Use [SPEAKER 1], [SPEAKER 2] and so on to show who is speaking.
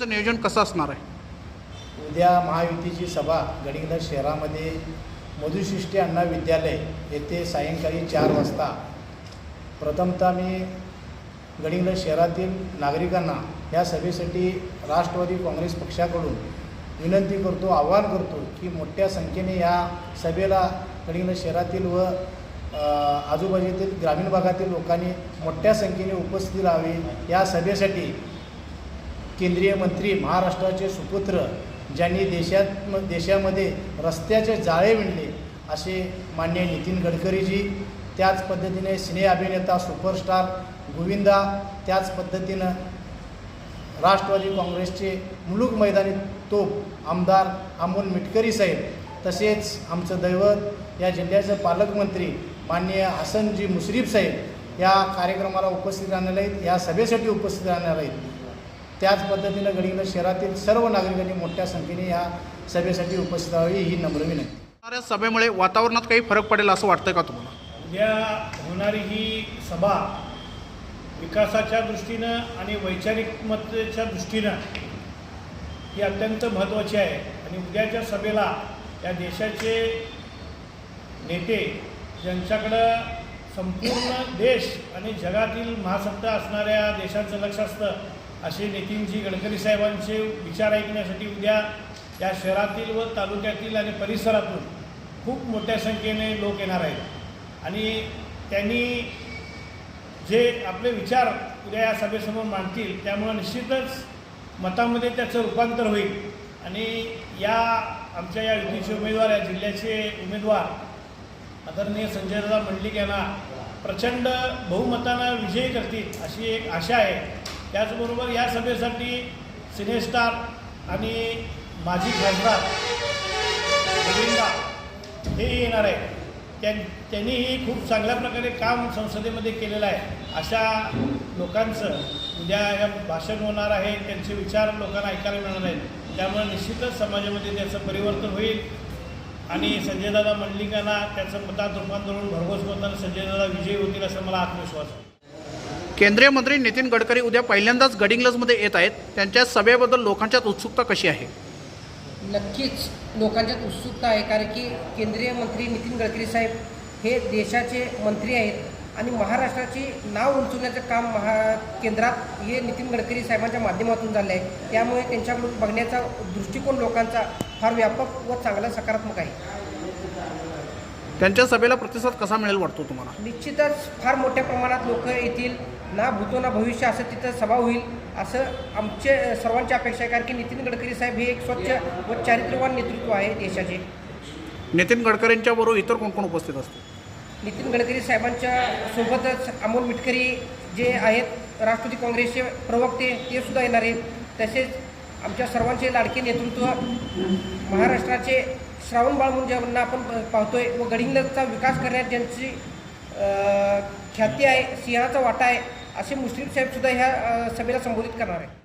[SPEAKER 1] नियोजन कसं असणार आहे?
[SPEAKER 2] उद्या महायुतीची सभा गडिंग्लज शहरामध्ये. मधुशिष्टी अण्णा विद्यालय येथे सायंकाळी चार वाजता. प्रथमतः मी गडिंग्लज शहरातील नागरिकांना या सभेसाठी राष्ट्रवादी काँग्रेस पक्षाकडून विनंती करतो आवाहन करतो की मोठ्या संख्येने या सभेला गडिंग्लज शहरातील व आजूबाजूतील ग्रामीण भागातील लोकांनी मोठ्या संख्येने उपस्थिती राहावी. या सभेसाठी केंद्रीय मंत्री महाराष्ट्राचे सुपुत्र ज्यांनी देशात देशामध्ये रस्त्याचे जाळे विणले असे मान्य नितीन गडकरीजी त्याच पद्धतीने सिने अभिनेता सुपरस्टार गोविंदा त्याच पद्धतीनं राष्ट्रवादी काँग्रेसचे मुलुक मैदानी तोप आमदार अमोल मिटकरी साहेब तसेच आमचं दैवत या जिल्ह्याचे पालकमंत्री माननीय हसनजी मुश्रीफ साहेब या कार्यक्रमाला उपस्थित राहणार आहेत या सभेसाठी उपस्थित राहणार आहेत. त्याच पद्धतीनं गडिंग्लज शहरातील सर्व नागरिकांनी मोठ्या संख्येने या सभेसाठी उपस्थित राहावी ही नम्र विनंती.
[SPEAKER 1] सभेमुळे वातावरणात काही फरक पडेल असं वाटतं का तुम्हाला?
[SPEAKER 3] उद्या होणारी ही सभा विकासाच्या दृष्टीनं आणि वैचारिकमतेच्या दृष्टीनं ही अत्यंत महत्त्वाची आहे. आणि उद्याच्या सभेला या देशाचे नेते ज्यांच्याकडं संपूर्ण देश आणि जगातील महासत्ता असणाऱ्या देशांचं लक्ष असतं असे नितीनजी गडकरी साहेबांचे विचार ऐकण्यासाठी उद्या या शहरातील व तालुक्यातील आणि परिसरातून खूप मोठ्या संख्येने लोक येणार आहेत. आणि त्यांनी जे आपले विचार उद्या या सभेसमोर मांडतील त्यामुळं निश्चितच मतामध्ये त्याचं रूपांतर होईल. आणि या आमच्या या युतीचे उमेदवार या जिल्ह्याचे उमेदवार आदरणीय संजयदादा मंडलिक यांना प्रचंड बहुमतानं विजयी करतील अशी एक आशा आहे. त्याचबरोबर या सभेसाठी सिनेस्टार आणि माजी खासदार गोविंदा हेही येणार आहे त्यां त्यांनीही खूप चांगल्या प्रकारे काम संसदेमध्ये केलेलं आहे. अशा लोकांचं उद्या या भाषण होणार आहे त्यांचे विचार लोकांना ऐकायला मिळणार आहेत. त्यामुळे निश्चितच समाजामध्ये त्याचं परिवर्तन होईल. आणि संजयदादा मंडलिकांना त्याचं मतात रूपांतर होऊन भरघोस मतानं संजयदादा विजयी होतील असा मला आत्मविश्वास आहे.
[SPEAKER 1] केंद्रीय मंत्री नितीन गडकरी उद्या पहिल्यांदाच गडिंग्लजमध्ये येत आहेत. त्यांच्या सभेबद्दल लोकांच्यात उत्सुकता कशी आहे?
[SPEAKER 4] नक्कीच लोकांच्यात उत्सुकता आहे कारण की केंद्रीय मंत्री नितीन गडकरी साहेब हे देशाचे मंत्री आहेत आणि महाराष्ट्राची नाव उंचवण्याचं काम महा केंद्रात हे नितीन गडकरी साहेबांच्या माध्यमातून झालं आहे त्यामुळे त्यांच्याकडून बघण्याचा दृष्टिकोन लोकांचा फार व्यापक व चांगला सकारात्मक आहे.
[SPEAKER 1] त्यांच्या सभेला प्रतिसाद कसा मिळेल वाटतो तुम्हाला?
[SPEAKER 4] निश्चितच फार मोठ्या प्रमाणात लोक येतील. ना भूतो ना भविष्य असं तिथं सभा होईल. असं आमचे सर्वांची अपेक्षा आहे कारण की नितीन गडकरी साहेब हे एक स्वच्छ व चारित्र्यवान नेतृत्व आहे देशाचे.
[SPEAKER 1] नितीन गडकरींच्या बरोबर इतर कोण कोण उपस्थित असतील?
[SPEAKER 4] नितीन गडकरी साहेबांच्या सोबतच अमोल मिटकरी जे आहेत राष्ट्रवादी काँग्रेसचे प्रवक्ते ते सुद्धा येणार आहेत. तसेच आमच्या सर्वांचे लाडके नेतृत्व महाराष्ट्राचे श्रावण बाळ म्हणून ज्यांना आपण पाहतोय व गडिंग्लजचा विकास करण्यात ज्यांची ख्याती आहे सिंहाचा वाटा आहे असे मुस्लिम साहेबसुद्धा ह्या सभेला संबोधित करणार आहे